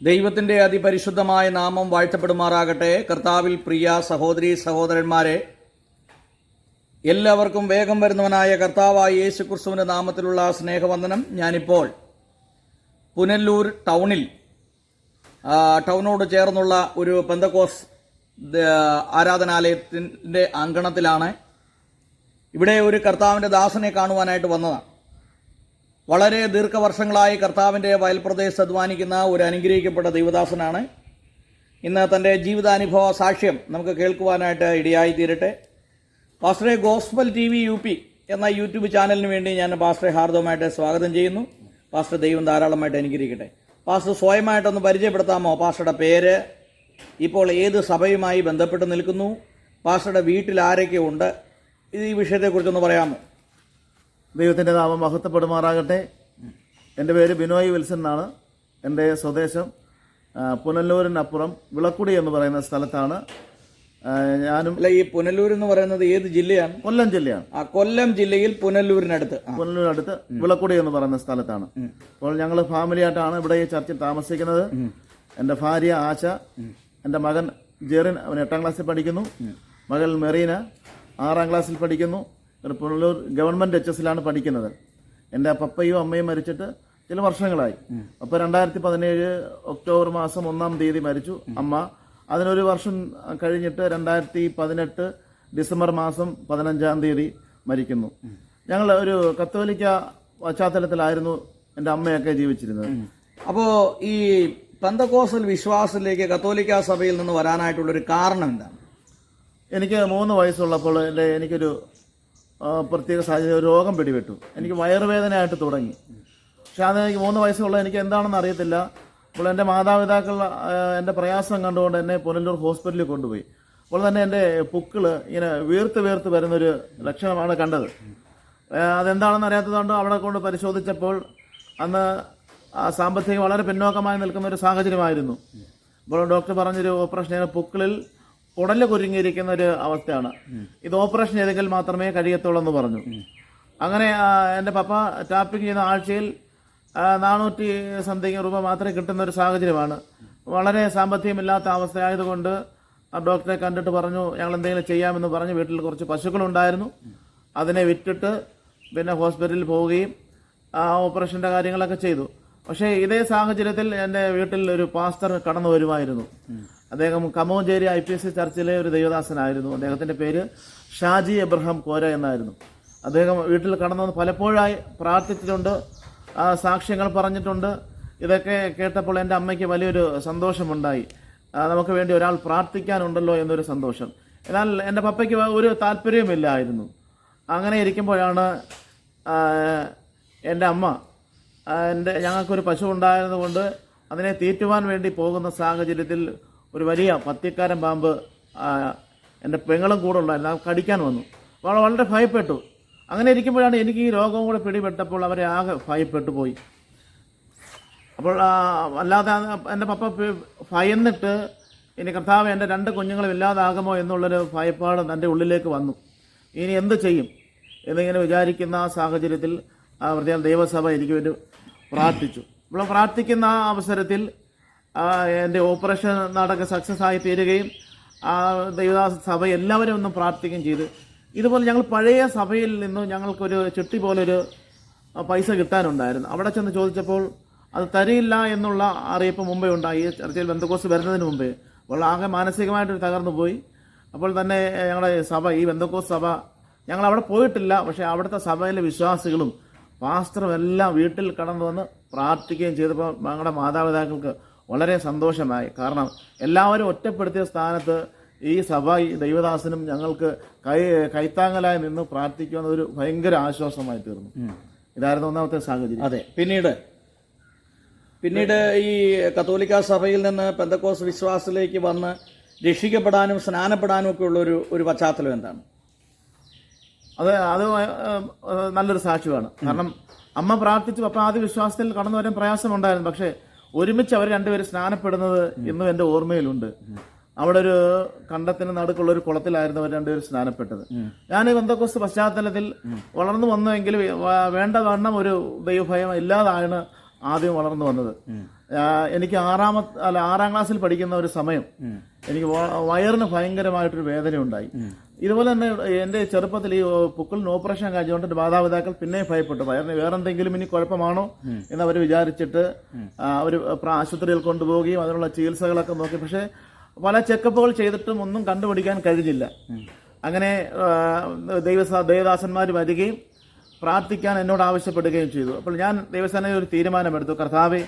ദൈവത്തിന്റെ അതിപരിശുദ്ധമായ നാമം വാഴ്ത്തപ്പെടുമാറാകട്ടെ. കർത്താവിൽ പ്രിയ സഹോദരി സഹോദരന്മാരെ എല്ലാവർക്കും വേഗം വരുന്നവനായ കർത്താവായ യേശു ക്രിസ്തുവിന്റെ നാമത്തിലുള്ള സ്നേഹവന്ദനം. ഞാനിപ്പോൾ പുനല്ലൂർ ടൗണിൽ ടൗണോട് ചേർന്നുള്ള ഒരു പെന്തക്കോസ് ആരാധനാലയത്തിന്റെ അങ്കണത്തിലാണ് ഇവിടെ ഒരു കർത്താവിന്റെ ദാസനെ കാണുവാനായിട്ട് വന്നതാണ്. വളരെ ദീർഘവർഷങ്ങളായി കർത്താവിന്റെ വയൽപ്രദേശത്ത് അധ്വാനിക്കുന്ന ഒരു അനുഗ്രഹിക്കപ്പെട്ട ദൈവദാസനാണ്. ഇന്ന് തന്റെ ജീവിതാനുഭവ സാക്ഷ്യം നമുക്ക് കേൾക്കുവാനായിട്ട് ഇടയായി തീരട്ടെ പാസ്റ്ററെ gospel T V U P എന്ന യൂട്യൂബ് ചാനലിന് വേണ്ടി ഞാൻ പാസ്റ്ററെ ഹാർദവമായിട്ട് സ്വാഗതം ചെയ്യുന്നു. പാസ്റ്റർ ദൈവം ധാരാളമായിട്ട് അനുഗ്രഹിക്കട്ടെ. പാസ്റ്റർ സ്വയമായിട്ടൊന്ന് പരിചയപ്പെടുത്താമോ പാസ്റ്ററുടെ പേര്? ഇപ്പോൾ ഏത് സഭയുമായി ബന്ധപ്പെട്ട് നിൽക്കുന്നു? പാസ്റ്ററുടെ വീട്ടിൽ ആരൊക്കെ ഉണ്ട്? ഈ വിഷയത്തെക്കുറിച്ചൊന്ന് പറയാമോ? ദൈവത്തിന്റെ നാമം മഹത്വപ്പെടുമാറാകട്ടെ. എന്റെ പേര് ബിനോയ് വിൽസൺ എന്നാണ്. എന്റെ സ്വദേശം പുനലൂരിനപ്പുറം പുനല്ലൂരിനപ്പുറം വിളക്കുടി എന്ന് പറയുന്ന സ്ഥലത്താണ്. ഞാനും അല്ല ഈ പുനലൂർ എന്ന് പറയുന്നത് ഏത് ജില്ലയാണ്? കൊല്ലം ജില്ലയാണ്. ആ കൊല്ലം ജില്ലയിൽ പുനലൂരിനടുത്ത്. പുനലൂരിനടുത്ത് വിളക്കുടി എന്ന് പറയുന്ന സ്ഥലത്താണ്. അപ്പോൾ ഞങ്ങൾ ഫാമിലിയായിട്ടാണ് ഇവിടെ ഈ ചർച്ചിൽ താമസിക്കുന്നത്. എന്റെ ഭാര്യ ആശ എന്റെ മകൻ ജെറിൻ അവൻ എട്ടാം ക്ലാസ്സിൽ പഠിക്കുന്നു. മകൾ മെറീന ആറാം ക്ലാസ്സിൽ പഠിക്കുന്നു. പുനലൂർ ഗവൺമെന്റ് എച്ച് എസിലാണ് പഠിക്കുന്നത്. എന്റെ പപ്പയും അമ്മയും മരിച്ചിട്ട് ചില വർഷങ്ങളായി. അപ്പോൾ രണ്ടായിരത്തി പതിനേഴ് ഒക്ടോബർ മാസം ഒന്നാം തീയതി മരിച്ചു അമ്മ. അതിനൊരു വർഷം കഴിഞ്ഞിട്ട് രണ്ടായിരത്തി പതിനെട്ട് ഡിസംബർ മാസം പതിനഞ്ചാം തീയതി മരിക്കുന്നു. ഞങ്ങൾ ഒരു കത്തോലിക്ക പശ്ചാത്തലത്തിലായിരുന്നു എന്റെ അമ്മയൊക്കെ ജീവിച്ചിരുന്നത്. അപ്പോൾ ഈ പന്തക്കോസൽ വിശ്വാസത്തിലേക്ക് കത്തോലിക്ക സഭയിൽ നിന്ന് വരാനായിട്ടുള്ളൊരു കാരണം എന്താണ്? എനിക്ക് മൂന്ന് വയസ്സുള്ളപ്പോൾ എന്റെ എനിക്കൊരു പ്രത്യേക സാഹചര്യം രോഗം പിടിപെട്ടു. എനിക്ക് വയറുവേദനയായിട്ട് തുടങ്ങി. പക്ഷെ അത് എനിക്ക് മൂന്ന് വയസ്സുള്ള എനിക്ക് എന്താണെന്ന് അറിയത്തില്ല. അപ്പോൾ എന്റെ മാതാപിതാക്കൾ എന്റെ പ്രയാസം കണ്ടുകൊണ്ട് എന്നെ പുനലൂർ ഹോസ്പിറ്റലിൽ കൊണ്ടുപോയി. അപ്പോൾ തന്നെ എന്റെ പുക്കിൾ ഇങ്ങനെ വീർത്ത് വീർത്ത് വരുന്നൊരു ലക്ഷണമാണ് കണ്ടത്. അതെന്താണെന്ന് അറിയാത്തതുകൊണ്ട് അവിടെ കൊണ്ട് പരിശോധിച്ചപ്പോൾ അന്ന് സാമ്പത്തികം വളരെ പിന്നോക്കമായി നിൽക്കുന്ന ഒരു സാഹചര്യമായിരുന്നു. അപ്പോൾ ഡോക്ടർ പറഞ്ഞൊരു ഓപ്പറേഷൻ പുക്കിളിൽ കുടൽ കുരുങ്ങിയിരിക്കുന്ന ഒരു അവസ്ഥയാണ്. ഇത് ഓപ്പറേഷൻ ചെയ്തെങ്കിൽ മാത്രമേ കഴിയത്തുള്ളൂ എന്ന് പറഞ്ഞു. അങ്ങനെ എന്റെ പപ്പ ടാപ്പിംഗ് ചെയ്യുന്ന ആഴ്ചയിൽ നാനൂറ്റി സംതിങ് രൂപ മാത്രമേ കിട്ടുന്ന ഒരു സാഹചര്യമാണ്. വളരെ സാമ്പത്തികമില്ലാത്ത അവസ്ഥയായതുകൊണ്ട് ആ ഡോക്ടറെ കണ്ടിട്ട് പറഞ്ഞു ഞങ്ങൾ എന്തെങ്കിലും ചെയ്യാമെന്ന് പറഞ്ഞു വീട്ടിൽ കുറച്ച് പശുക്കളുണ്ടായിരുന്നു. അതിനെ വിറ്റിട്ട് പിന്നെ ഹോസ്പിറ്റലിൽ പോവുകയും ആ ഓപ്പറേഷന്റെ കാര്യങ്ങളൊക്കെ ചെയ്തു. പക്ഷേ ഇതേ സാഹചര്യത്തിൽ എന്റെ വീട്ടിൽ ഒരു പാസ്റ്റർ കടന്നു വരുമായിരുന്നു. അദ്ദേഹം Kamonchery I P S C ചർച്ചിലെ ഒരു ദൈവദാസനായിരുന്നു. അദ്ദേഹത്തിന്റെ പേര് ഷാജി എബ്രഹാം കോര എന്നായിരുന്നു. അദ്ദേഹം വീട്ടിൽ കടന്നു പലപ്പോഴായി പ്രാർത്ഥിച്ചിട്ടുണ്ട് സാക്ഷ്യങ്ങൾ പറഞ്ഞിട്ടുണ്ട്. ഇതൊക്കെ കേട്ടപ്പോൾ എന്റെ അമ്മയ്ക്ക് വലിയൊരു സന്തോഷമുണ്ടായി. നമുക്ക് വേണ്ടി ഒരാൾ പ്രാർത്ഥിക്കാനുണ്ടല്ലോ എന്നൊരു സന്തോഷം. എന്നാൽ എന്റെ പപ്പയ്ക്ക് ഒരു താല്പര്യവുമില്ലായിരുന്നു. അങ്ങനെ ഇരിക്കുമ്പോഴാണ് എന്റെ അമ്മ എന്റെ ഞങ്ങൾക്കൊരു പശു ഉണ്ടായിരുന്നതുകൊണ്ട് അതിനെ തീറ്റുവാൻ വേണ്ടി പോകുന്ന സാഹചര്യത്തിൽ ഒരു വലിയ പത്തിക്കാരൻ പാമ്പ് എന്റെ പെങ്ങളും കൂടെ ഉള്ള എല്ലാം കടിക്കാൻ വന്നു. അപ്പോൾ വളരെ ഭയപ്പെട്ടു. അങ്ങനെ ഇരിക്കുമ്പോഴാണ് എനിക്ക് ഈ രോഗം കൂടെ പിടിപെട്ടപ്പോൾ അവരെ ആകെ ഭയപ്പെട്ടു പോയി. അപ്പോൾ അല്ലാതെ എന്റെ പപ്പ ഭയന്നിട്ട് ഇനി കർത്താവ് എന്റെ രണ്ട് കുഞ്ഞുങ്ങളും ഇല്ലാതാകുമോ എന്നുള്ളൊരു ഭയപ്പാട് എന്റെ ഉള്ളിലേക്ക് വന്നു. ഇനി എന്ത് ചെയ്യും? എന്നിങ്ങനെ വിചാരിക്കുന്ന ആ സാഹചര്യത്തിൽ പ്രത്യേക ദൈവസഭ എനിക്ക് വേണ്ടി പ്രാർത്ഥിച്ചു. അപ്പോൾ പ്രാർത്ഥിക്കുന്ന ആ അവസരത്തിൽ എന്റെ ഓപ്പറേഷൻ നടക്കുക സക്സസ് ആയി തീരുകയും ആ ദൈവദാസ സഭ എല്ലാവരും ഒന്ന് പ്രാർത്ഥിക്കുകയും ചെയ്തു. ഇതുപോലെ ഞങ്ങൾ പഴയ സഭയിൽ നിന്നും ഞങ്ങൾക്കൊരു ചിട്ടി പോലൊരു പൈസ കിട്ടാനുണ്ടായിരുന്നു. അവിടെ ചെന്ന് ചോദിച്ചപ്പോൾ അത് തരില്ല എന്നുള്ള അറിയിപ്പ് മുമ്പേ ഉണ്ടായി. ചർച്ചയിൽ ബന്ധക്കോസ് വരുന്നതിന് മുമ്പേ. അപ്പോൾ ആകെ മാനസികമായിട്ട് തകർന്നു പോയി. അപ്പോൾ തന്നെ ഞങ്ങളുടെ സഭ ഈ ബന്ധക്കോസ് സഭ ഞങ്ങൾ അവിടെ പോയിട്ടില്ല. പക്ഷേ അവിടുത്തെ സഭയിലെ വിശ്വാസികളും പാസ്റ്ററും എല്ലാം വീട്ടിൽ കടന്നു വന്ന് പ്രാർത്ഥിക്കുകയും ചെയ്തപ്പോൾ ഞങ്ങളുടെ മാതാപിതാക്കൾക്ക് വളരെ സന്തോഷമായി. കാരണം എല്ലാവരും ഒറ്റപ്പെടുത്തിയ സ്ഥാനത്ത് ഈ സഭ ഈ ദൈവദാസനും ഞങ്ങൾക്ക് കൈ കൈത്താങ്ങലായി നിന്ന് പ്രാർത്ഥിക്കുമെന്ന ഒരു ഭയങ്കര ആശ്വാസമായി തീർന്നു. ഇതായിരുന്നു ഒന്നാമത്തെ സാഹചര്യം. അതെ പിന്നീട് പിന്നീട് ഈ കത്തോലിക്ക സഭയിൽ നിന്ന് പെന്തക്കോസ് വിശ്വാസത്തിലേക്ക് വന്ന് രക്ഷിക്കപ്പെടാനും സ്നാനപ്പെടാനും ഒക്കെ ഉള്ള ഒരു ഒരു പശ്ചാത്തലം എന്താണ്? അത് അത് നല്ലൊരു സാക്ഷ്യമാണ്. കാരണം അമ്മ പ്രാർത്ഥിച്ചു അപ്പം ആദ്യ വിശ്വാസത്തിൽ കടന്നു വരാൻ പ്രയാസമുണ്ടായിരുന്നു. പക്ഷേ ഒരുമിച്ച് അവർ രണ്ടുപേരും സ്നാനപ്പെടുന്നത് ഇന്നും എന്റെ ഓർമ്മയിലുണ്ട്. അവിടെ ഒരു കണ്ടത്തിന് നടുക്കുള്ള ഒരു കുളത്തിലായിരുന്നു അവർ രണ്ടുപേരും സ്നാനപ്പെട്ടത്. ഞാൻ ബന്ധക്കോസ് പശ്ചാത്തലത്തിൽ വളർന്നു വന്നുവെങ്കിൽ വേണ്ട വണ്ണം ഒരു ദൈവഭയം ഇല്ലാതാണ് ആദ്യം വളർന്നു വന്നത്. എനിക്ക് ആറാമ അല്ല ആറാം ക്ലാസ്സിൽ പഠിക്കുന്ന ഒരു സമയം എനിക്ക് വയറിന് ഭയങ്കരമായിട്ടൊരു വേദന ഉണ്ടായി. ഇതുപോലെ തന്നെ എന്റെ ചെറുപ്പത്തിൽ ഈ പുക്കളിന് ഓപ്പറേഷൻ കഴിഞ്ഞുകൊണ്ട് എന്റെ മാതാപിതാക്കൾ പിന്നെയും ഭയപ്പെട്ടു. വയറിന് വേറെന്തെങ്കിലും ഇനി കുഴപ്പമാണോ എന്ന് അവർ വിചാരിച്ചിട്ട് അവർ ആശുപത്രിയിൽ കൊണ്ടുപോവുകയും അതിനുള്ള ചികിത്സകളൊക്കെ നോക്കി. പക്ഷേ പല ചെക്കപ്പുകൾ ചെയ്തിട്ടും ഒന്നും കണ്ടുപിടിക്കാൻ കഴിഞ്ഞില്ല. അങ്ങനെ ദൈവ ദേവദാസന്മാർ വരികയും പ്രാർത്ഥിക്കാൻ എന്നോട് ആവശ്യപ്പെടുകയും ചെയ്തു. അപ്പോൾ ഞാൻ ദൈവസേനയിൽ ഒരു തീരുമാനമെടുത്തു. കർത്താവെ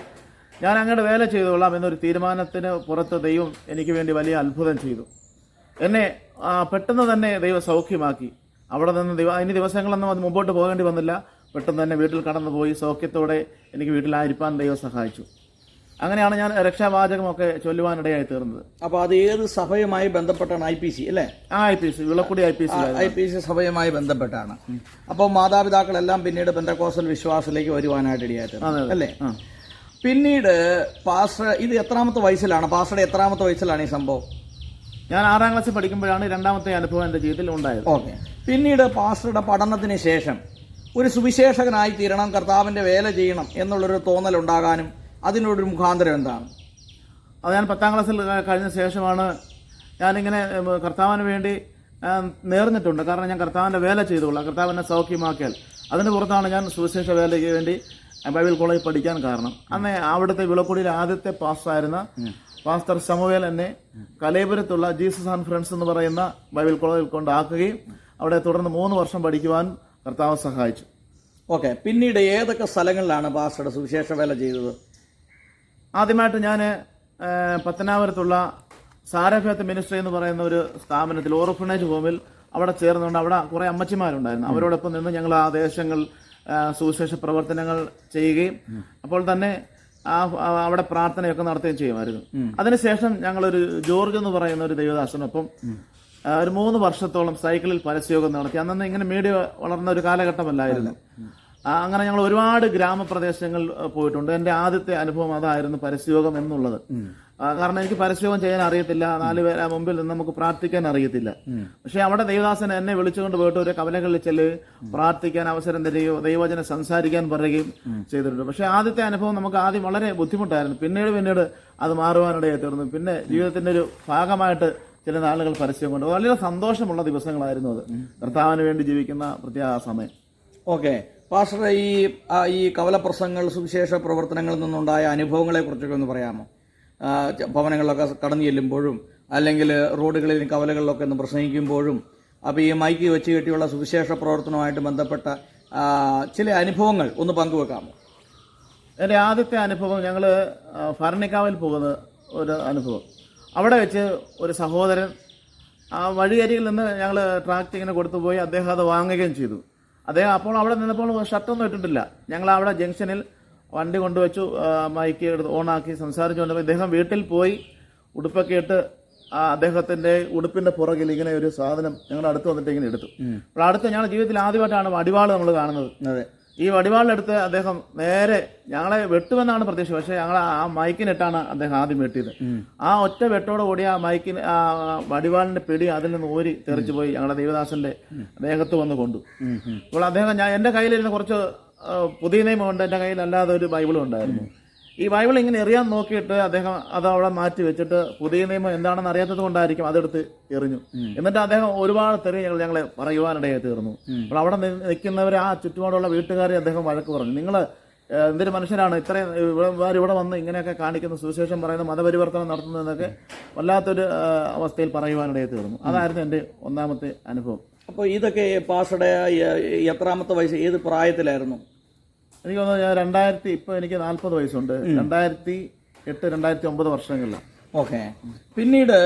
ഞാൻ അങ്ങയുടെ വേല ചെയ്തുകൊള്ളാം എന്നൊരു തീരുമാനത്തിന് പുറത്ത് ദൈവം എനിക്ക് വേണ്ടി വലിയ അത്ഭുതം ചെയ്തു. എന്നെ പെട്ടെന്ന് തന്നെ ദൈവം സൗഖ്യമാക്കി. അവിടെ നിന്ന് ദിവ ദിവസങ്ങളൊന്നും അത് മുമ്പോട്ട് പോകേണ്ടി വന്നില്ല. പെട്ടെന്ന് തന്നെ വീട്ടിൽ കടന്നുപോയി സൗഖ്യത്തോടെ എനിക്ക് വീട്ടിലായിരിക്കാൻ ദൈവം സഹായിച്ചു. അങ്ങനെയാണ് ഞാൻ രക്ഷാവാചകമൊക്കെ ചൊല്ലുവാനിടയായി തീർന്നത്. അപ്പോൾ അത് ഏത് സഭയുമായി ബന്ധപ്പെട്ടാണ്? ഐ പി സി അല്ലേ? ആ I P C Vilakkudi I P C I P C സഭയുമായി ബന്ധപ്പെട്ടാണ്. അപ്പോൾ മാതാപിതാക്കളെല്ലാം പിന്നീട് ബന്ധക്കോസൽ വിശ്വാസത്തിലേക്ക് വരുവാനായിട്ട് ഇടയായിട്ട് അല്ലേ? പിന്നീട് പാസ്റ്റർ ഇത് എത്രാമത്തെ വയസ്സിലാണ്? പാസ്റ്ററുടെ എത്രാമത്തെ വയസ്സിലാണ് ഈ സംഭവം? ഞാൻ ആറാം ക്ലാസ്സിൽ പഠിക്കുമ്പോഴാണ് രണ്ടാമത്തെ അനുഭവം എന്റെ ജീവിതത്തിൽ ഉണ്ടായത്. ഓക്കെ. പിന്നീട് പാസ്റ്ററുടെ പഠനത്തിന് ശേഷം ഒരു സുവിശേഷകനായി തീരണം കർത്താവിന്റെ വേല ചെയ്യണം എന്നുള്ളൊരു തോന്നൽ ഉണ്ടാകാനും അതിനൊരു മുഖാന്തരം എന്താണ്? അത് ഞാൻ പത്താം ക്ലാസ്സിൽ കഴിഞ്ഞ ശേഷമാണ് ഞാനിങ്ങനെ കർത്താവിന് വേണ്ടി നേർന്നിട്ടുണ്ട്. കാരണം ഞാൻ കർത്താവിന്റെ വേല ചെയ്തുകൊള്ളാം. കർത്താവിനെ സൗഖ്യമാക്കിയാൽ. അതിന് പുറത്താണ് ഞാൻ സുവിശേഷ വേലയ്ക്ക് വേണ്ടി ബൈബിൾ കോളേജ് പഠിക്കാൻ കാരണം. അന്ന് അവിടുത്തെ വിളക്കുടിയിലെ ആദ്യത്തെ പാസ്റ്ററായിരുന്ന പാസ്റ്റർ സമവേൽ എന്നെ കലേപുരത്തുള്ള ജീസസ് ആൻഡ് ഫ്രണ്ട്സ് എന്ന് പറയുന്ന ബൈബിൾ കോളേജിൽ കൊണ്ടാക്കുകയും അവിടെ തുടർന്ന് മൂന്ന് വർഷം പഠിക്കുവാൻ കർത്താവ് സഹായിച്ചു. ഓക്കെ. പിന്നീട് ഏതൊക്കെ സ്ഥലങ്ങളിലാണ് പാസ്റ്ററുടെ സുവിശേഷ വേല ചെയ്തത്? ആദ്യമായിട്ട് ഞാൻ പത്തനാപുരത്തുള്ള സാരഫേത്ത് മിനിസ്ട്രി എന്ന് പറയുന്ന ഒരു സ്ഥാപനത്തിൽ ഓർഫണേജ് ഹോമിൽ അവിടെ ചേർന്നുകൊണ്ട് അവിടെ കുറേ അമ്മച്ചിമാരുണ്ടായിരുന്നു. അവരോടൊപ്പം നിന്ന് ഞങ്ങൾ ആ ദേശങ്ങൾ സുവിശേഷ പ്രവർത്തനങ്ങൾ ചെയ്യുകയും അപ്പോൾ തന്നെ ആ അവിടെ പ്രാർത്ഥനയൊക്കെ നടത്തുകയും ചെയ്യുമായിരുന്നു. അതിനുശേഷം ഞങ്ങളൊരു ജോർജ് എന്ന് പറയുന്ന ഒരു ദൈവദാസനൊപ്പം ഒരു മൂന്ന് വർഷത്തോളം സൈക്കിളിൽ പരസ്യോഗം നടത്തി. അന്നന്ന് ഇങ്ങനെ മീഡിയ വളർന്ന ഒരു കാലഘട്ടമല്ലായിരുന്നു. അങ്ങനെ ഞങ്ങൾ ഒരുപാട് ഗ്രാമപ്രദേശങ്ങളിൽ പോയിട്ടുണ്ട്. എന്റെ ആദ്യത്തെ അനുഭവം അതായിരുന്നു പരസ്യോഗം എന്നുള്ളത്. കാരണം എനിക്ക് പരസ്യോഗം ചെയ്യാൻ അറിയത്തില്ല. നാല് പേരെ മുമ്പിൽ നിന്ന് നമുക്ക് പ്രാർത്ഥിക്കാൻ അറിയത്തില്ല. പക്ഷെ അവിടെ ദൈവദാസൻ എന്നെ വിളിച്ചുകൊണ്ട് പോയിട്ട് ഒരു കവലകളിൽ ചെല്ല് പ്രാർത്ഥിക്കാൻ അവസരം തരികയോ ദൈവവചനം സംസാരിക്കാൻ പറയുകയും ചെയ്തിട്ടുണ്ട്. പക്ഷെ ആദ്യത്തെ അനുഭവം നമുക്ക് ആദ്യം വളരെ ബുദ്ധിമുട്ടായിരുന്നു. പിന്നീട് പിന്നീട് അത് മാറുവാനിടയായി തീർന്നു. പിന്നെ ജീവിതത്തിന്റെ ഒരു ഭാഗമായിട്ട് ചില നാളുകൾ പരസ്യം കൊണ്ട്. വളരെ സന്തോഷമുള്ള ദിവസങ്ങളായിരുന്നു അത്. കർത്താവിന് വേണ്ടി ജീവിക്കുന്ന പ്രത്യേക സമയം. ഓക്കെ. പാസ്റ്റർ ഈ ഈ കവലപ്രസംഗങ്ങൾ സുവിശേഷ പ്രവർത്തനങ്ങളിൽ നിന്നുണ്ടായ അനുഭവങ്ങളെ കുറിച്ചൊക്കെ ഒന്ന് പറയാമോ? ഭവനങ്ങളിലൊക്കെ കടന്നു ചെല്ലുമ്പോഴും അല്ലെങ്കിൽ റോഡുകളിൽ കവലകളിലൊക്കെ ഒന്ന് പ്രസംഗിക്കുമ്പോഴും അപ്പോൾ ഈ മൈക്ക് വെച്ച് കെട്ടിയുള്ള സുവിശേഷ പ്രവർത്തനവുമായിട്ട് ബന്ധപ്പെട്ട ചില അനുഭവങ്ങൾ ഒന്ന് പങ്കുവെക്കാമോ? എന്റെ ആദ്യത്തെ അനുഭവം ഞങ്ങൾ ഭരണിക്കാവിൽ പോകുന്ന ഒരു അനുഭവം. അവിടെ വെച്ച് ഒരു സഹോദരൻ ആ വഴിയരികിൽ നിന്ന് ഞങ്ങൾ ട്രാക്ടിങ്ങിന് ഇങ്ങനെ കൊടുത്തു പോയി അദ്ദേഹം അത് വാങ്ങുകയും ചെയ്തു. അദ്ദേഹം അപ്പോൾ അവിടെ നിന്നപ്പോൾ ഷർട്ടൊന്നും ഇട്ടിട്ടില്ല. ഞങ്ങൾ അവിടെ ജംഗ്ഷനിൽ വണ്ടി കൊണ്ടുവച്ചു മൈക്ക് എടുത്ത് ഓണാക്കി സംസാരിച്ചുകൊണ്ട് ഇദ്ദേഹം വീട്ടിൽ പോയി ഉടുപ്പൊക്കെ ഇട്ട് അദ്ദേഹത്തിന്റെ ഉടുപ്പിന്റെ പുറകിൽ ഇങ്ങനെ ഒരു സാധനം ഞങ്ങളുടെ അടുത്ത് വന്നിട്ട് ഇങ്ങനെ എടുത്തു. അപ്പോൾ അടുത്ത് ഞങ്ങളുടെ ജീവിതത്തിൽ ആദ്യമായിട്ടാണ് അടിവാൾ നമ്മൾ കാണുന്നത്. അതെ. ഈ വടിവാളിലെടുത്ത് അദ്ദേഹം നേരെ ഞങ്ങളെ വെട്ടുമെന്നാണ് പ്രതീക്ഷ. പക്ഷെ ഞങ്ങൾ ആ മൈക്കിനിട്ടാണ് അദ്ദേഹം ആദ്യം വെട്ടിയത്. ആ ഒറ്റ വെട്ടോട് കൂടി ആ മൈക്കിന് ആ വടിവാളിന്റെ പിടി അതിൽ നിന്ന് ഊരി തെറിച്ചു പോയി ഞങ്ങളുടെ ദേവദാസന്റെ ദേഹത്ത് വന്ന് കൊണ്ടു. അപ്പോൾ അദ്ദേഹം ഞാൻ എന്റെ കയ്യിലിരുന്ന് കുറച്ച് പുതിയ നിയമമുണ്ട് എന്റെ കയ്യിൽ അല്ലാതെ ഒരു ബൈബിളും ഉണ്ടായിരുന്നു. ഈ ബൈബിൾ ഇങ്ങനെ എറിയാൻ നോക്കിയിട്ട് അദ്ദേഹം അത് അവിടെ മാറ്റി വെച്ചിട്ട് പുതിയ നിയമം എന്താണെന്ന് അറിയാത്തത് കൊണ്ടായിരിക്കും അതെടുത്ത് എറിഞ്ഞു. എന്നിട്ട് അദ്ദേഹം ഒരുപാട് തെറി ഞങ്ങൾ ഞങ്ങളെ പറയുവാനിടയായി തീർന്നു. അപ്പോൾ അവിടെ നിൽക്കുന്നവർ ആ ചുറ്റുപാടുള്ള വീട്ടുകാരെ അദ്ദേഹം വഴക്ക് പറഞ്ഞു. നിങ്ങൾ എന്തൊരു മനുഷ്യരാണ്? ഇത്രയും ഇവിടെ വന്ന് ഇങ്ങനെയൊക്കെ കാണിക്കുന്ന സുവിശേഷം പറയുന്ന മതപരിവർത്തനം നടത്തുന്നതെന്നൊക്കെ വല്ലാത്തൊരു അവസ്ഥയിൽ പറയുവാനിടയായി തീർന്നു. അതായിരുന്നു എന്റെ ഒന്നാമത്തെ അനുഭവം. അപ്പോൾ ഇതൊക്കെ പാസ്റ്ററുടെ എത്രാമത്തെ വയസ്സ് ഏത് പ്രായത്തിലായിരുന്നു? എനിക്ക് തോന്നുന്നു ഞാൻ രണ്ടായിരത്തി ഇപ്പൊ എനിക്ക് നാൽപ്പത് വയസ്സുണ്ട്. രണ്ടായിരത്തി എട്ട് രണ്ടായിരത്തി ഒമ്പത് വർഷങ്ങളിലാണ് ഓക്കെ. പിന്നീട്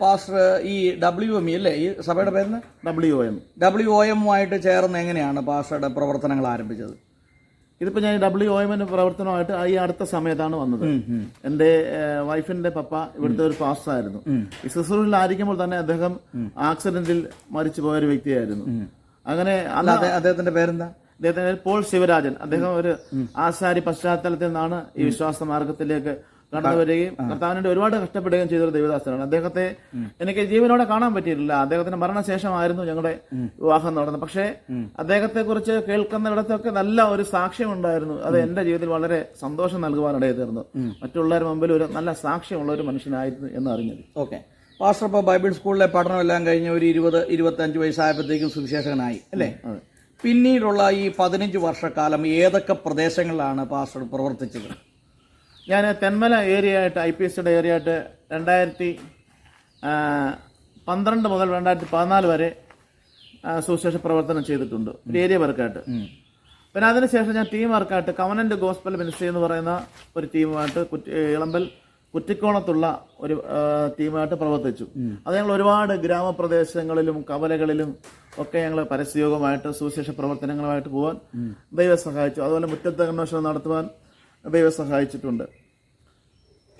പാസ്റ്റർ ഈ ഡബ്ല്യു എം ഇ അല്ലേ? ഈ സഭയുടെ പേര് ഡബ്ല്യു എം ഡബ്ല്യു ഒ എമ്മുമായിട്ട് ചേർന്ന് എങ്ങനെയാണ് പാസ്റ്ററുടെ പ്രവർത്തനങ്ങൾ ആരംഭിച്ചത്? ഇതിപ്പോൾ ഞാൻ ഡബ്ല്യു ഒ എമ്മിന്റെ പ്രവർത്തനമായിട്ട് ഈ അടുത്ത സമയത്താണ് വന്നത്. എന്റെ വൈഫിന്റെ വൈഫിന്റെ പപ്പ ഇവിടുത്തെ ഒരു പാസ്റ്ററായിരുന്നു. ഈ ശുശ്രൂഷയിലായിരിക്കുമ്പോൾ തന്നെ അദ്ദേഹം ആക്സിഡന്റിൽ മരിച്ചു പോയ ഒരു വ്യക്തിയായിരുന്നു അങ്ങനെ അദ്ദേഹത്തിന്റെ പേരെന്താ? അദ്ദേഹത്തിന്റെ പോൾ ശിവരാജൻ. അദ്ദേഹം ഒരു ആശാരി പശ്ചാത്തലത്തിൽ നിന്നാണ് ഈ വിശ്വാസ മാർഗത്തിലേക്ക് കടന്നു വരികയും കർത്താവിനോട് ഒരുപാട് കഷ്ടപ്പെടുകയും ചെയ്തൊരു ദൈവദാസനാണ്. അദ്ദേഹത്തെ എനിക്ക് ജീവനോടെ കാണാൻ പറ്റിയിട്ടില്ല. അദ്ദേഹത്തിന്റെ മരണശേഷമായിരുന്നു ഞങ്ങളുടെ വിവാഹം നടന്നത്. പക്ഷേ അദ്ദേഹത്തെ കുറിച്ച് കേൾക്കുന്നിടത്തൊക്കെ നല്ല ഒരു സാക്ഷ്യം ഉണ്ടായിരുന്നു അത് എന്റെ ജീവിതത്തിൽ വളരെ സന്തോഷം നൽകുവാനിടയിൽ തീർന്നു. മറ്റുള്ളവരുടെ മുമ്പിൽ ഒരു നല്ല സാക്ഷ്യമുള്ള ഒരു മനുഷ്യനായിരുന്നു എന്ന് അറിഞ്ഞത് ഓക്കെ. പാസ്റ്റർ ഇപ്പോൾ ബൈബിൾ സ്കൂളിലെ പഠനമെല്ലാം കഴിഞ്ഞ് ഒരു ഇരുപത് ഇരുപത്തഞ്ച് വയസ്സായപ്പോഴത്തേക്കും സുവിശേഷകനായി അല്ലേ. പിന്നീടുള്ള ഈ പതിനഞ്ച് വർഷക്കാലം ഏതൊക്കെ പ്രദേശങ്ങളിലാണ് പാസ്റ്റർ പ്രവർത്തിച്ചത്? ഞാൻ തെന്മല ഏരിയ ആയിട്ട് ഐ പി എസ് സിയുടെ ഏരിയ ആയിട്ട് രണ്ടായിരത്തി പന്ത്രണ്ട് മുതൽ രണ്ടായിരത്തി പതിനാല് വരെ അസോസിയേഷൻ സുവിശേഷ പ്രവർത്തനം ചെയ്തിട്ടുണ്ട് ഒരു ഏരിയ വർക്കായിട്ട്. പിന്നെ അതിനുശേഷം ഞാൻ ടീം വർക്കായിട്ട് കവനന്റ് ഗോസ്പൽ മിനിസ്ട്രി എന്ന് പറയുന്ന ഒരു ടീമുമായിട്ട് കുറ്റി ഇളമ്പൽ കുറ്റിക്കോണത്തുള്ള ഒരു ടീമായിട്ട് പ്രവർത്തിച്ചു. അത് ഞങ്ങൾ ഒരുപാട് ഗ്രാമപ്രദേശങ്ങളിലും കവലകളിലും ഒക്കെ ഞങ്ങൾ പരസ്യയോഗമായിട്ട് സുവിശേഷ പ്രവർത്തനങ്ങളുമായിട്ട് പോകാൻ ദൈവം സഹായിച്ചു. അതുപോലെ മുറ്റത്ത് അന്വേഷണം നടത്തുവാൻ ദൈവം സഹായിച്ചിട്ടുണ്ട്.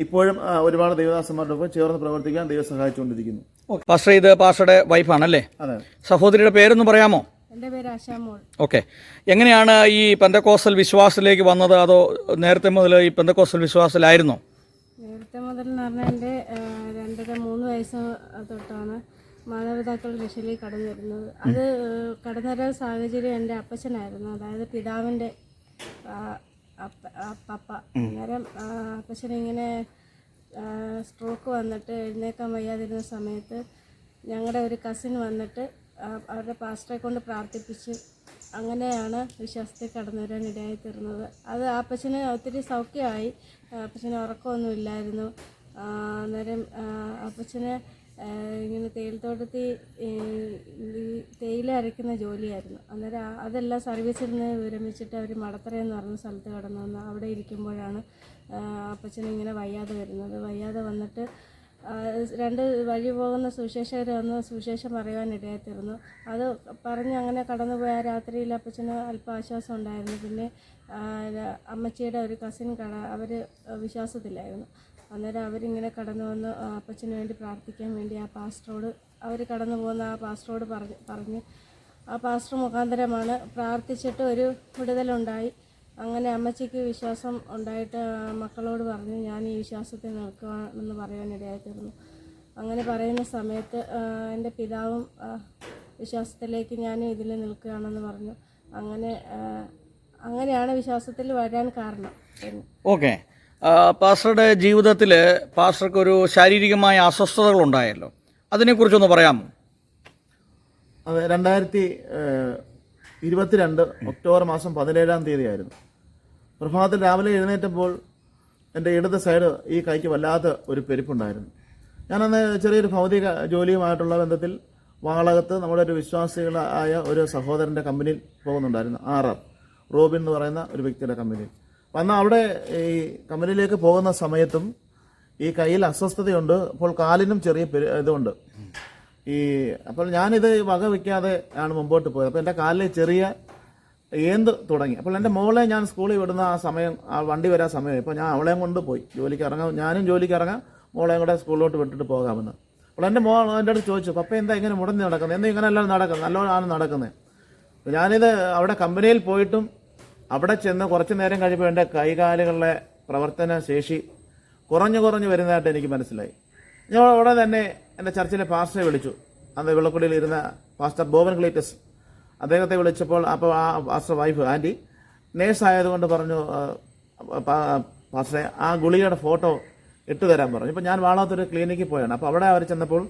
ഇപ്പോഴും ഒരുപാട് ദൈവദാസന്മാരുടെ ഒപ്പം ചേർന്ന് പ്രവർത്തിക്കാൻ ദൈവം സഹായിച്ചുകൊണ്ടിരിക്കുന്നു. ഓക്കെ. പാസ്റ്റർ ഇത് പാസ്റ്ററുടെ വൈഫാണല്ലേ? അതെ. സഹോദരിയുടെ പേരൊന്ന് പറയാമോ? എന്റെ പേര് ആശാമോൾ ഓക്കെ. എങ്ങനെയാണ് ഈ പെന്തക്കോസൽ വിശ്വാസത്തിലേക്ക് വന്നത്? അതോ നേരത്തെ മുതൽ ഈ പെന്തക്കോസൽ വിശ്വാസത്തിലായിരുന്നോ? നേരത്തെ മുതൽ എന്ന് പറഞ്ഞാൽ എന്റെ രണ്ടര മൂന്ന് വയസ്സ് തൊട്ടാണ് മാതാപിതാക്കൾ രക്ഷയിലേക്ക് കടന്നു വരുന്നത്. അത് കടന്നു സാഹചര്യം എന്റെ അപ്പച്ചനായിരുന്നു. അതായത് പിതാവിന്റെ പപ്പ. അന്നേരം അപ്പച്ചനിങ്ങനെ സ്ട്രോക്ക് വന്നിട്ട് എഴുന്നേക്കാൻ വയ്യാതിരുന്ന സമയത്ത് ഞങ്ങളുടെ ഒരു കസിൻ വന്നിട്ട് അവരുടെ പാസ്റ്ററെ കൊണ്ട് പ്രാർത്ഥിപ്പിച്ച് അങ്ങനെയാണ് വിശ്വാസത്തിൽ കടന്നു വരാൻ ഇടയായി തീർന്നത്. അത് അപ്പച്ചന് ഒത്തിരി സൗഖ്യമായി. അപ്പച്ചന് ഉറക്കമൊന്നും ഇല്ലായിരുന്നു അന്നേരം അപ്പച്ചന് ഇങ്ങനെ തേയിലത്തോട്ടത്തിൽ തേയില അരയ്ക്കുന്ന ജോലിയായിരുന്നു. അന്നേരം അതെല്ലാം സർവീസിൽ നിന്ന് വിരമിച്ചിട്ട് അവർ മടത്തറ എന്ന് പറഞ്ഞ സ്ഥലത്ത് കടന്നു അവിടെ ഇരിക്കുമ്പോഴാണ് അപ്പച്ചൻ ഇങ്ങനെ വയ്യാതെ വരുന്നത്. വയ്യാതെ വന്നിട്ട് രണ്ട് വഴി പോകുന്ന സുവിശേഷകർ വന്ന് സുവിശേഷം പറയുവാനിടയായി തീർന്നു അത് പറഞ്ഞ് അങ്ങനെ കടന്നുപോയ. രാത്രിയിൽ അപ്പച്ചന് അല്പം ആശ്വാസം ഉണ്ടായിരുന്നു. പിന്നെ അമ്മച്ചിയുടെ ഒരു കസിൻ കട അവർ വിശ്വാസത്തിലായിരുന്നു. അന്നേരം അവരിങ്ങനെ കടന്നു വന്ന് അപ്പച്ചന് വേണ്ടി പ്രാർത്ഥിക്കാൻ വേണ്ടി ആ പാസ്റ്ററോട് അവർ കടന്നു പോകുന്ന ആ പാസ്റ്ററോട് പറഞ്ഞ് പറഞ്ഞ് ആ പാസ്റ്റർ മുഖാന്തരമാണ് പ്രാർത്ഥിച്ചിട്ട് ഒരു വിടുതലുണ്ടായി. അങ്ങനെ അമ്മച്ചിക്ക് വിശ്വാസം ഉണ്ടായിട്ട് മക്കളോട് പറഞ്ഞു ഞാൻ ഈ വിശ്വാസത്തിൽ നിൽക്കുകയാണെന്ന് പറയാനിടയായിത്തീർന്നു. അങ്ങനെ പറയുന്ന സമയത്ത് എന്റെ പിതാവും വിശ്വാസത്തിലേക്ക് ഞാനും ഇതിൽ നിൽക്കുകയാണെന്ന് പറഞ്ഞു. അങ്ങനെ അങ്ങനെയാണ് വിശ്വാസത്തിൽ വരാൻ കാരണം. ഓക്കെ. പാസ്റ്ററുടെ ജീവിതത്തിൽ പാസ്റ്റർക്ക് ഒരു ശാരീരികമായ അസ്വസ്ഥതകൾ ഉണ്ടായല്ലോ അതിനെക്കുറിച്ചൊന്ന് പറയാമോ? അതെ രണ്ടായിരത്തി ഇരുപത്തിരണ്ട് ഒക്ടോബർ മാസം പതിനേഴാം തീയതിയായിരുന്നു. പ്രഭാതത്തിൽ രാവിലെ എഴുന്നേറ്റപ്പോൾ എന്റെ ഇടത് സൈഡ് ഈ കൈക്ക് വല്ലാത്ത ഒരു പെരുപ്പുണ്ടായിരുന്നു. ഞാനന്ന് ചെറിയൊരു ഭൗതിക ജോലിയുമായിട്ടുള്ള ബന്ധത്തിൽ വാളകത്ത് നമ്മുടെ ഒരു വിശ്വാസികളായ ഒരു സഹോദരന്റെ കമ്പനിയിൽ പോകുന്നുണ്ടായിരുന്നു ആർ ആർ. റോബിൻ എന്ന് പറയുന്ന ഒരു വ്യക്തിയുടെ കമ്പനി അന്ന് അവിടെ ഈ കമ്പനിയിലേക്ക് പോകുന്ന സമയത്തും ഈ കയ്യിൽ അസ്വസ്ഥതയുണ്ട് അപ്പോൾ കാലിനും ചെറിയ ഇതുണ്ട്. ഈ അപ്പോൾ ഞാനിത് വക വയ്ക്കാതെ ആണ് മുമ്പോട്ട് പോയത്. അപ്പോൾ എന്റെ കാലിലെ ചെറിയ ഏന്ത് തുടങ്ങി. അപ്പോൾ എന്റെ മോളെ ഞാൻ സ്കൂളിൽ വിടുന്ന ആ സമയം ആ വണ്ടി വരാൻ സമയമായി. ഇപ്പോൾ ഞാൻ അവളെയും കൊണ്ട് പോയി. ജോലിക്ക് ഇറങ്ങാം ഞാനും ജോലിക്ക് ഇറങ്ങാം മോളെയും കൂടെ സ്കൂളിലോട്ട് വിട്ടിട്ട് പോകാമെന്ന്. അപ്പോൾ എന്റെ മോൾ എന്റെ അടുത്ത് ചോദിച്ചു പപ്പ എന്താ ഇങ്ങനെ മുടന്ന് നടക്കുന്നത്? എന്താ ഇങ്ങനെ എല്ലാം നടക്കുന്നത്? നല്ലോണമാണ് നടക്കുന്നത്. ഞാനിത് അവിടെ കമ്പനിയിൽ പോയിട്ടും അവിടെ ചെന്ന് കുറച്ച് നേരം കഴിയുമ്പോൾ എന്റെ കൈകാലുകളുടെ പ്രവർത്തന ശേഷി കുറഞ്ഞു കുറഞ്ഞു വരുന്നതായിട്ട് എനിക്ക് മനസ്സിലായി. ഞാൻ ഉടനെ തന്നെ എന്റെ ചർച്ചിലെ പാസ്റ്ററെ വിളിച്ചു. അന്ന് വെള്ളക്കുടിയിൽ ഇരുന്ന പാസ്റ്റർ ബോവൻ ക്ലീറ്റസ് അദ്ദേഹത്തെ വിളിച്ചപ്പോൾ അപ്പോൾ ആ പാസ്റ്റർ വൈഫ് ആന്റി നേഴ്സായതുകൊണ്ട് പറഞ്ഞു പാസ്റ്ററെ ആ ഗുളികയുടെ ഫോട്ടോ ഇട്ട് തരാൻ പറഞ്ഞു. ഇപ്പോൾ ഞാൻ വാളാത്തൊരു ക്ലിനിക്കിൽ പോയാണ്. അപ്പോൾ അവിടെ അവർ ചെന്നപ്പോൾ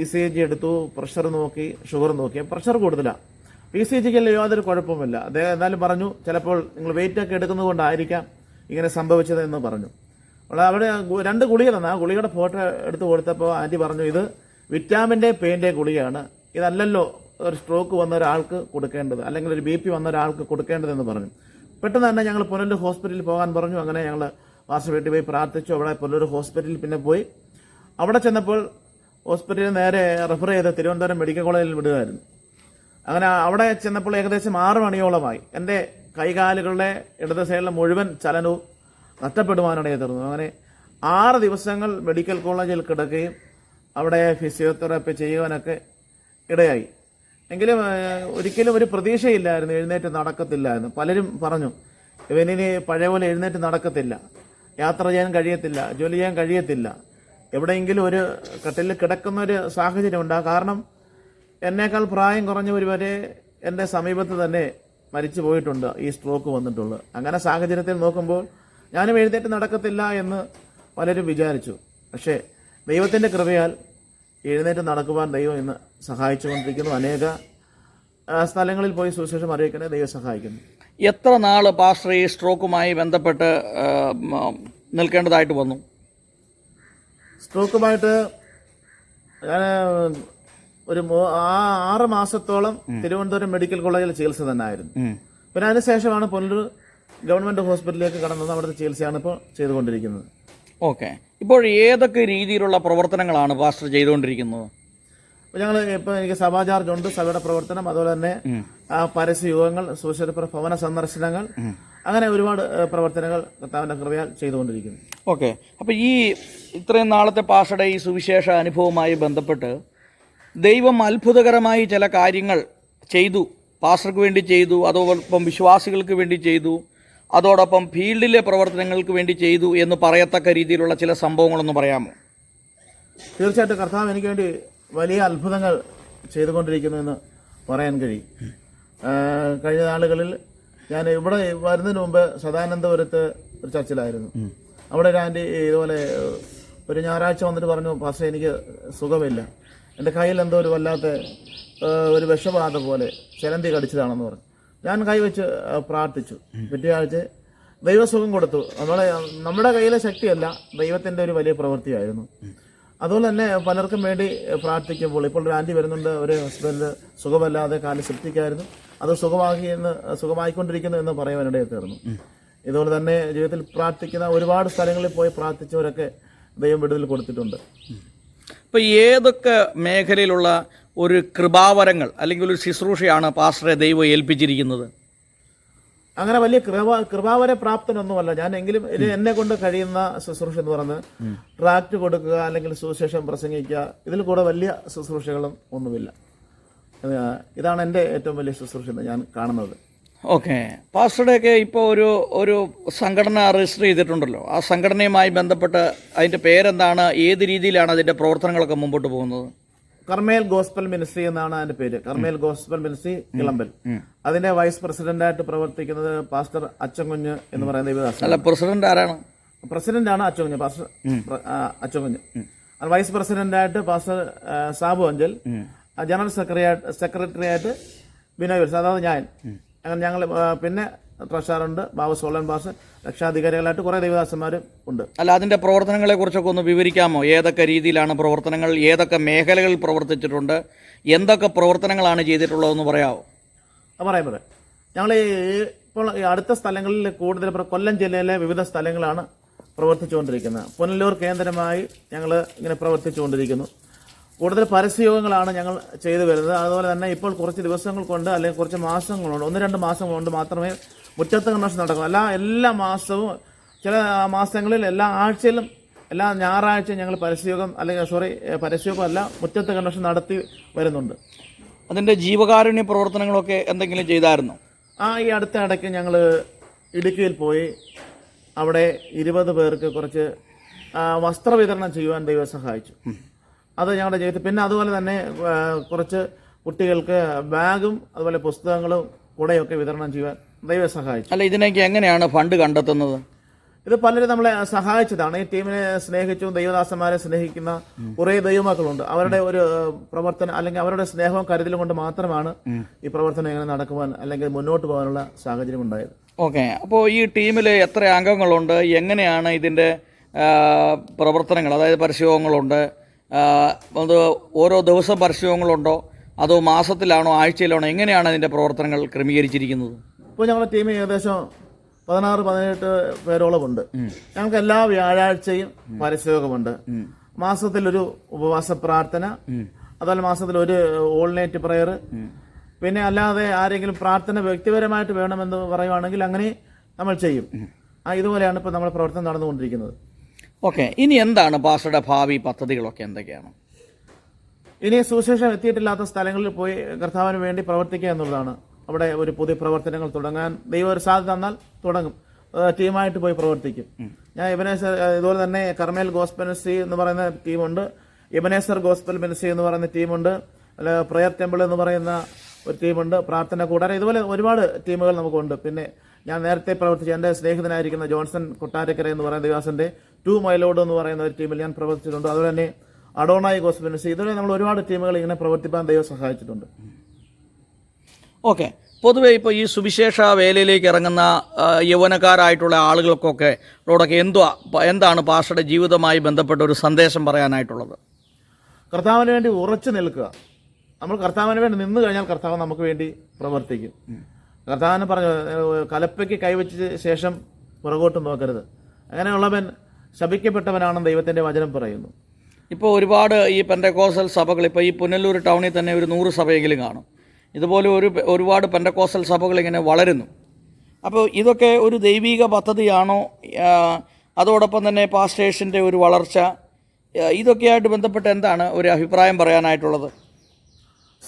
ഇ സി ജി എടുത്തു പ്രഷർ നോക്കി ഷുഗർ നോക്കി. പ്രഷർ കൂടുതലാണ് ഇ സി ജിക്ക് യാതൊരു കുഴപ്പമില്ല അദ്ദേഹം എന്നാലും പറഞ്ഞു ചിലപ്പോൾ നിങ്ങൾ വെയിറ്റ് ഒക്കെ എടുക്കുന്നത് കൊണ്ടായിരിക്കാം ഇങ്ങനെ സംഭവിച്ചത് എന്ന് പറഞ്ഞു അവിടെ രണ്ട് ഗുളിക തന്നെ. ആ ഗുളികയുടെ ഫോട്ടോ എടുത്ത് കൊടുത്തപ്പോൾ ആന്റി പറഞ്ഞു ഇത് വിറ്റാമിന്റെ പെയിന്റെ ഗുളികയാണ്. ഇതല്ലല്ലോ ഒരു സ്ട്രോക്ക് വന്ന ഒരാൾക്ക് കൊടുക്കേണ്ടത് അല്ലെങ്കിൽ ഒരു ബി പി വന്ന ഒരാൾക്ക് കൊടുക്കേണ്ടതെന്ന് പറഞ്ഞു. പെട്ടെന്ന് തന്നെ ഞങ്ങൾ പുനലൂർ ഹോസ്പിറ്റലിൽ പോകാൻ പറഞ്ഞു. അങ്ങനെ ഞങ്ങൾ വാസ വീട്ടിൽ പോയി പ്രാർത്ഥിച്ചു. അവിടെ പുനലൂർ ഹോസ്പിറ്റലിൽ പിന്നെ പോയി. അവിടെ ചെന്നപ്പോൾ ഹോസ്പിറ്റലിൽ നേരെ റെഫർ ചെയ്ത് തിരുവനന്തപുരം മെഡിക്കൽ കോളേജിൽ വിടുകയായിരുന്നു. അങ്ങനെ അവിടെ ചെന്നപ്പോൾ ഏകദേശം ആറ് മണിയോളമായി. എന്റെ കൈകാലുകളുടെ ഇടത് സൈഡിലെ മുഴുവൻ ചലനവും നഷ്ടപ്പെടുവാനിടയെ തീർന്നു അങ്ങനെ ആറ് ദിവസങ്ങൾ മെഡിക്കൽ കോളേജിൽ കിടക്കുകയും അവിടെ ഫിസിയോതെറാപ്പി ചെയ്യുവാനൊക്കെ ഇടയായി. എങ്കിലും ഒരിക്കലും ഒരു പ്രതീക്ഷയില്ലായിരുന്നു എഴുന്നേറ്റ് നടക്കത്തില്ല എന്ന്. പലരും പറഞ്ഞു ഇവനിനി പഴയ പോലെ എഴുന്നേറ്റ് നടക്കത്തില്ല. യാത്ര ചെയ്യാൻ കഴിയത്തില്ല ജോലി ചെയ്യാൻ കഴിയത്തില്ല. എവിടെയെങ്കിലും ഒരു കട്ടിലിൽ കിടക്കുന്ന ഒരു സാഹചര്യം ഉണ്ട്. കാരണം എന്നേക്കാൾ പ്രായം കുറഞ്ഞവർ വരെ എന്റെ സമീപത്ത് തന്നെ മരിച്ചു പോയിട്ടുണ്ട് ഈ സ്ട്രോക്ക് വന്നിട്ടുള്ളത്. അങ്ങനെ സാഹചര്യത്തിൽ നോക്കുമ്പോൾ ഞാനും എഴുന്നേറ്റ് നടക്കത്തില്ല എന്ന് പലരും വിചാരിച്ചു. പക്ഷേ ദൈവത്തിന്റെ കൃപയാൽ എഴുന്നേറ്റ് നടക്കുവാൻ ദൈവം ഇന്ന് സഹായിച്ചുകൊണ്ടിരിക്കുന്നു. അനേക സ്ഥലങ്ങളിൽ പോയി സുവിശേഷം അറിയിക്കണേ ദൈവം സഹായിക്കുന്നു. എത്ര നാൾ പാസ്റ്റർ ഈ സ്ട്രോക്കുമായി ബന്ധപ്പെട്ട് നിൽക്കേണ്ടതായിട്ട് വന്നു? സ്ട്രോക്കുമായിട്ട് ഞാൻ ഒരു ആ ആറ് മാസത്തോളം തിരുവനന്തപുരം മെഡിക്കൽ കോളേജിൽ ചികിത്സ തന്നെ ആയിരുന്നു പിന്നെ അതിനുശേഷമാണ് പൊന്നൂർ ഗവൺമെന്റ് ഹോസ്പിറ്റലിലേക്ക് കടന്നത്. അവിടുത്തെ ചികിത്സയാണ് ഇപ്പോൾ ചെയ്തുകൊണ്ടിരിക്കുന്നത്. ഓക്കെ. ഇപ്പോൾ ഏതൊക്കെ രീതിയിലുള്ള പ്രവർത്തനങ്ങളാണ് പാസ്റ്റർ ചെയ്തുകൊണ്ടിരിക്കുന്നത്? അപ്പോൾ ഞങ്ങൾ ഇപ്പോൾ എനിക്ക് സഭാ ചാർജ് ഉണ്ട് സഭയുടെ പ്രവർത്തനം അതുപോലെ തന്നെ പരസ്യ യുഗങ്ങൾ സുശീല ഭവന സന്ദർശനങ്ങൾ അങ്ങനെ ഒരുപാട് പ്രവർത്തനങ്ങൾ കർത്താവിന്റെ കൃപയാൽ ചെയ്തുകൊണ്ടിരിക്കുന്നു. ഓക്കെ. അപ്പോൾ ഈ ഇത്രയും നാളത്തെ പാസ്റ്ററുടെ ഈ സുവിശേഷ അനുഭവവുമായി ബന്ധപ്പെട്ട് ദൈവം അത്ഭുതകരമായി ചില കാര്യങ്ങൾ ചെയ്തു. പാസ്റ്റർക്ക് വേണ്ടി ചെയ്തു അതോടൊപ്പം വിശ്വാസികൾക്ക് വേണ്ടി ചെയ്തു. അതോടൊപ്പം ഫീൽഡിലെ പ്രവർത്തനങ്ങൾക്ക് വേണ്ടി ചെയ്തു എന്ന് പറയത്തക്ക രീതിയിലുള്ള ചില സംഭവങ്ങളൊന്ന് പറയാമോ? തീർച്ചയായിട്ടും കർത്താവ് എനിക്ക് വേണ്ടി വലിയ അത്ഭുതങ്ങൾ ചെയ്തുകൊണ്ടിരിക്കുന്നു എന്ന് പറയാൻ കഴിയും. കഴിഞ്ഞ നാളുകളിൽ ഞാൻ ഇവിടെ വരുന്നതിന് മുമ്പ് സദാനന്ദപുരത്ത് ഒരു ചർച്ചിലായിരുന്നു. അവിടെ ഒരു ആന്റി ഇതുപോലെ ഒരു ഞായറാഴ്ച വന്നിട്ട് പറഞ്ഞു പക്ഷേ എനിക്ക് സുഖമില്ല. എന്റെ കയ്യിൽ എന്തോ ഒരു വല്ലാത്ത ഒരു വിഷബാധ പോലെ ചിലന്തി കടിച്ചതാണെന്ന് പറഞ്ഞു. ഞാൻ കൈവച്ച് പ്രാർത്ഥിച്ചു. പിറ്റേ ദൈവസുഖം കൊടുത്തു. നമ്മളെ നമ്മുടെ കയ്യിലെ ശക്തിയല്ല ദൈവത്തിന്റെ ഒരു വലിയ പ്രവൃത്തിയായിരുന്നു. അതുപോലെ തന്നെ പലർക്കും വേണ്ടി പ്രാർത്ഥിക്കുമ്പോൾ ഇപ്പോൾ ഒരു ആന്റി വരുന്നുണ്ട് ഒരു ഹസ്ബൻഡ് സുഖമല്ലാതെ കാൽ സെപ്റ്റിക്കായിരുന്നു അത് സുഖമാക്കി എന്ന് സുഖമായിക്കൊണ്ടിരിക്കുന്നു എന്ന് പറയാനിടയിൽ തീർന്നു ഇതുപോലെ തന്നെ ജീവിതത്തിൽ പ്രാർത്ഥിക്കുന്ന ഒരുപാട് സ്ഥലങ്ങളിൽ പോയി പ്രാർത്ഥിച്ചവരൊക്കെ ദൈവം വിടുതൽ കൊടുത്തിട്ടുണ്ട്. ഇപ്പോൾ ഏതൊക്കെ മേഖലയിലുള്ള ഒരു കൃപാവരങ്ങൾ അല്ലെങ്കിൽ ഒരു ശുശ്രൂഷയാണ് പാസ്റ്ററെ ദൈവം ഏൽപ്പിച്ചിരിക്കുന്നത്. അങ്ങനെ വലിയ കൃപ കൃപാവര പ്രാപ്തനൊന്നുമല്ല. ഞാൻ എങ്കിലും എന്നെ കൊണ്ട് കഴിയുന്ന ശുശ്രൂഷ എന്ന് പറഞ്ഞ് ട്രാക്ട് കൊടുക്കുക അല്ലെങ്കിൽ സുവിശേഷം പ്രസംഗിക്കുക ഇതിൽ കൂടെ വലിയ ശുശ്രൂഷകളും ഒന്നുമില്ല. ഇതാണ് എന്റെ ഏറ്റവും വലിയ ശുശ്രൂഷ എന്ന് ഞാൻ കാണുന്നത്. ഓക്കെ. പാസ്റ്ററുടെയൊക്കെ ഇപ്പോൾ ഒരു ഒരു സംഘടന രജിസ്റ്റർ ചെയ്തിട്ടുണ്ടല്ലോ. ആ സംഘടനയുമായി ബന്ധപ്പെട്ട് അതിന്റെ പേരെന്താണ് ഏത് രീതിയിലാണ് അതിന്റെ പ്രവർത്തനങ്ങളൊക്കെ മുമ്പോട്ട് പോകുന്നത്? കർമേൽ ഗോസ്പൽ മിനിസ്ട്രി എന്നാണ് അതിന്റെ പേര്. Carmel gospel ministry Kilampal. അതിന്റെ വൈസ് പ്രസിഡന്റ് ആയിട്ട് പ്രവർത്തിക്കുന്നത് പാസ്റ്റർ അച്ചൻകുഞ്ഞ് എന്ന് പറയുന്ന ദേവദാസ് പ്രസിഡന്റ് ആരാണ്? പ്രസിഡന്റ് ആണ് Achankunju pastor Achankunju vice പ്രസിഡന്റായിട്ട് pastor Sabu Anchal general secretary secretary ആയിട്ട് ബിനോയ് അതായത് ഞാൻ. അങ്ങനെ ഞങ്ങൾ പിന്നെ ട്രഷറുണ്ട് ബാബു സോളൻ ബാസ് രക്ഷാധികാരികളായിട്ട് കുറേ ദേവദാസന്മാരും ഉണ്ട്. അല്ല അതിന്റെ പ്രവർത്തനങ്ങളെക്കുറിച്ചൊക്കെ ഒന്ന് വിവരിക്കാമോ? ഏതൊക്കെ രീതിയിലാണ് പ്രവർത്തനങ്ങൾ ഏതൊക്കെ മേഖലകളിൽ പ്രവർത്തിച്ചിട്ടുണ്ട് എന്തൊക്കെ പ്രവർത്തനങ്ങളാണ് ചെയ്തിട്ടുള്ളതെന്ന് പറയാമോ പറയാം പറയാം. ഞങ്ങൾ ഇപ്പോൾ അടുത്ത സ്ഥലങ്ങളിൽ കൂടുതൽ കൊല്ലം ജില്ലയിലെ വിവിധ സ്ഥലങ്ങളാണ് പ്രവർത്തിച്ചുകൊണ്ടിരിക്കുന്നത്. പുനലൂർ കേന്ദ്രമായി ഞങ്ങൾ ഇങ്ങനെ പ്രവർത്തിച്ചുകൊണ്ടിരിക്കുന്നു. കൂടുതൽ പരസ്യയോഗങ്ങളാണ് ഞങ്ങൾ ചെയ്തു വരുന്നത്. അതുപോലെ തന്നെ ഇപ്പോൾ കുറച്ച് ദിവസങ്ങൾ കൊണ്ട് അല്ലെങ്കിൽ കുറച്ച് മാസങ്ങൾ കൊണ്ട് ഒന്ന് രണ്ട് മാസം കൊണ്ട് മാത്രമേ മുറ്റത്ത് കൺവെൻഷൻ നടക്കുന്നു അല്ല എല്ലാ മാസവും ചില മാസങ്ങളിൽ എല്ലാ ആഴ്ചയിലും എല്ലാ ഞായറാഴ്ചയും ഞങ്ങൾ പരസ്യയോഗം അല്ലെങ്കിൽ സോറി പരസ്യയോഗം അല്ല മുറ്റത്ത് കൺവെൻഷൻ നടത്തി വരുന്നുണ്ട്. അതിന്റെ ജീവകാരുണ്യ പ്രവർത്തനങ്ങളൊക്കെ എന്തെങ്കിലും ചെയ്തായിരുന്നോ? ആ ഈ അടുത്ത ഇടയ്ക്ക് ഞങ്ങൾ ഇടുക്കിയിൽ പോയി. അവിടെ ഇരുപത് പേർക്ക് കുറച്ച് വസ്ത്രവിതരണം ചെയ്യുവാൻ ദൈവം സഹായിച്ചു. അത് ഞങ്ങളുടെ ജീവിതത്തിൽ പിന്നെ അതുപോലെ തന്നെ കുറച്ച് കുട്ടികൾക്ക് ബാഗും അതുപോലെ പുസ്തകങ്ങളും കുടയൊക്കെ വിതരണം ചെയ്യുവാൻ ദൈവം സഹായിച്ചു അല്ല ഇതിനൊക്കെ എങ്ങനെയാണ് ഫണ്ട് കണ്ടെത്തുന്നത്? ഇത് പലരും നമ്മളെ സഹായിച്ചതാണ്. ഈ ടീമിനെ സ്നേഹിച്ചും ദൈവദാസന്മാരെ സ്നേഹിക്കുന്ന കുറെ ദൈവമാക്കളുണ്ട്. അവരുടെ ഒരു പ്രവർത്തനം അല്ലെങ്കിൽ അവരുടെ സ്നേഹവും കരുതലും കൊണ്ട് മാത്രമാണ് ഈ പ്രവർത്തനം എങ്ങനെ നടക്കുവാൻ അല്ലെങ്കിൽ മുന്നോട്ട് പോകാനുള്ള സാഹചര്യം ഉണ്ടായത്. ഓക്കെ. അപ്പോൾ ഈ ടീമിൽ എത്ര അംഗങ്ങളുണ്ട്? എങ്ങനെയാണ് ഇതിന്റെ പ്രവർത്തനങ്ങൾ? അതായത് പരിശോധനകളുണ്ട് ആ, അത് ഓരോ ദിവസം പരിശോധനകളുണ്ടോ അതോ മാസത്തിലാണോ? ആഴ്ചയിലാണോ? എങ്ങനെയാണ് അതിന്റെ പ്രവർത്തനങ്ങൾ ക്രമീകരിച്ചിരിക്കുന്നത്? ഇപ്പോൾ ഞങ്ങളുടെ ടീം ഏകദേശം പതിനാറ് പതിനെട്ട് പേരോളം ഉണ്ട് ഞങ്ങൾക്ക് എല്ലാ വ്യാഴാഴ്ചയും മാസത്തിൽ മാസത്തിലൊരു ഉപവാസ പ്രാർത്ഥന അതുപോലെ മാസത്തിൽ ഒരു ഓൾ നൈറ്റ് പ്രയർ. പിന്നെ അല്ലാതെ ആരെങ്കിലും പ്രാർത്ഥന വ്യക്തിപരമായിട്ട് വേണമെന്ന് പറയുവാണെങ്കിൽ അങ്ങനെ നമ്മൾ ചെയ്യും. ആ ഇതുപോലെയാണ് ഇപ്പോൾ നമ്മുടെ പ്രവർത്തനം നടന്നുകൊണ്ടിരിക്കുന്നത്. ഓക്കെ ഇനി എന്താണ് പാസ്റ്ററുടെ ഭാവി പദ്ധതികളൊക്കെ എന്തൊക്കെയാണ്? ഇനി സുശേഷം എത്തിയിട്ടില്ലാത്ത സ്ഥലങ്ങളിൽ പോയി കർത്താവിന് വേണ്ടി പ്രവർത്തിക്കുക എന്നുള്ളതാണ്. അവിടെ ഒരു പുതിയ പ്രവർത്തനങ്ങൾ തുടങ്ങാൻ ദൈവം ഒരു സാധ്യത തന്നാൽ തുടങ്ങും. ടീമായിട്ട് പോയി പ്രവർത്തിക്കും. ഞാൻ ഇബനേസർ ഇതുപോലെ തന്നെ കർമേൽ മിനിസ്ട്രി എന്ന് പറയുന്ന ടീമുണ്ട്. ഇബനേസർ ഗോസ്പൽ മിനിസ്ട്രി എന്ന് പറയുന്ന ടീമുണ്ട്. അല്ല പ്രയർ ടെമ്പിൾ എന്ന് പറയുന്ന ഒരു ടീമുണ്ട്. പ്രാർത്ഥന കൂടാതെ ഇതുപോലെ ഒരുപാട് ടീമുകൾ നമുക്കുണ്ട്. പിന്നെ ഞാൻ നേരത്തെ പ്രവർത്തിച്ച എന്റെ സ്നേഹിതനായിരിക്കുന്ന ജോൺസൺ കൊട്ടാരക്കര എന്ന് പറയുന്ന ദിവസന്റെ ടു മൈലോഡ് എന്ന് പറയുന്ന ഒരു ടീമിൽ ഞാൻ പ്രവർത്തിച്ചിട്ടുണ്ട്. അതുപോലെ തന്നെ അഡോണായി ഗോസ്പെൻസി ഇതുവരെ നമ്മൾ ഒരുപാട് ടീമുകൾ ഇങ്ങനെ പ്രവർത്തിപ്പാൻ ദൈവം സഹായിച്ചിട്ടുണ്ട്. ഓക്കെ. പൊതുവേ ഇപ്പോൾ ഈ സുവിശേഷ വേലയിലേക്ക് ഇറങ്ങുന്ന യൗവനക്കാരായിട്ടുള്ള ആളുകൾക്കൊക്കെ റോഡൊക്കെ എന്തുവാ എന്താണ് പാഷയുടെ ജീവിതമായി ബന്ധപ്പെട്ട ഒരു സന്ദേശം പറയാനായിട്ടുള്ളത്? കർത്താവിന് വേണ്ടി ഉറച്ചു നിൽക്കുക. നമ്മൾ കർത്താവിന് വേണ്ടി നിന്ന് കഴിഞ്ഞാൽ കർത്താവ് നമുക്ക് വേണ്ടി പ്രവർത്തിക്കും. കർത്താവിന് പറഞ്ഞു കലപ്പയ്ക്ക് കൈവച്ച ശേഷം പുറകോട്ട് നോക്കരുത്. അങ്ങനെയുള്ളവൻ ശപിക്കപ്പെട്ടവനാണെന്ന് ദൈവത്തിന്റെ വചനം പറയുന്നു. ഇപ്പോൾ ഒരുപാട് ഈ പെൻഡക്കോസൽ സഭകൾ ഇപ്പോൾ ഈ പുനലൂർ ടൗണിൽ തന്നെ ഒരു നൂറ് സഭയെങ്കിലും കാണും. ഇതുപോലെ ഒരു ഒരുപാട് പെൻഡക്കോസൽ സഭകൾ ഇങ്ങനെ വളരുന്നു. അപ്പോൾ ഇതൊക്കെ ഒരു ദൈവീക പദ്ധതിയാണോ? അതോടൊപ്പം തന്നെ പാസ്റ്റേഴ്സിന്റെ ഒരു വളർച്ച ഇതൊക്കെയായിട്ട് ബന്ധപ്പെട്ട് എന്താണ് ഒരു അഭിപ്രായം പറയാനായിട്ടുള്ളത്?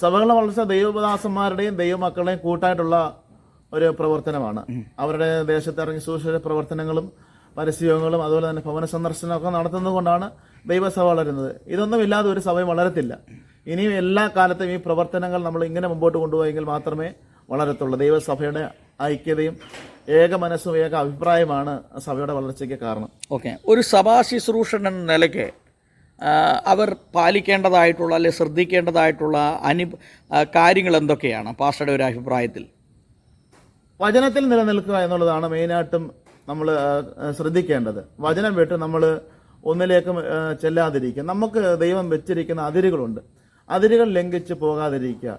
സഭകളുടെ വളർച്ച ദൈവദാസന്മാരുടെയും ദൈവമക്കളുടെയും കൂട്ടായിട്ടുള്ള ഒരു പ്രവർത്തനമാണ്. അവരുടെ ദേശത്തിറങ്ങി സുവിശേഷ പ്രവർത്തനങ്ങളും പരസ്യങ്ങളും അതുപോലെ തന്നെ ഭവന സന്ദർശനമൊക്കെ നടത്തുന്നത് കൊണ്ടാണ് ദൈവസഭ വളരുന്നത്. ഇതൊന്നും ഇല്ലാതെ ഒരു സഭയും വളരത്തില്ല. ഇനിയും എല്ലാ കാലത്തും ഈ പ്രവർത്തനങ്ങൾ നമ്മൾ ഇങ്ങനെ മുമ്പോട്ട് കൊണ്ടുപോയെങ്കിൽ മാത്രമേ വളരത്തുള്ളൂ. ദൈവസഭയുടെ ഐക്യതയും ഏക മനസ്സും ഏക അഭിപ്രായമാണ് സഭയുടെ വളർച്ചയ്ക്ക് കാരണം. ഓക്കെ. ഒരു സഭാ ശുശ്രൂഷൻ എന്ന നിലയ്ക്ക് അവർ പാലിക്കേണ്ടതായിട്ടുള്ള അല്ലെ ശ്രദ്ധിക്കേണ്ടതായിട്ടുള്ള അനു കാര്യങ്ങൾ എന്തൊക്കെയാണ്? പാസ്റ്ററുടെ ഒരു അഭിപ്രായത്തിൽ. വചനത്തിൽ നിലനിൽക്കുക എന്നുള്ളതാണ് മെയിനായിട്ടും നമ്മൾ ശ്രദ്ധിക്കേണ്ടത്. വചനം വിട്ട് നമ്മൾ ഒന്നിലേക്കും ചെല്ലാതിരിക്കുക. നമുക്ക് ദൈവം വെച്ചിരിക്കുന്ന അതിരുകളുണ്ട്. അതിരുകൾ ലംഘിച്ച് പോകാതിരിക്കുക.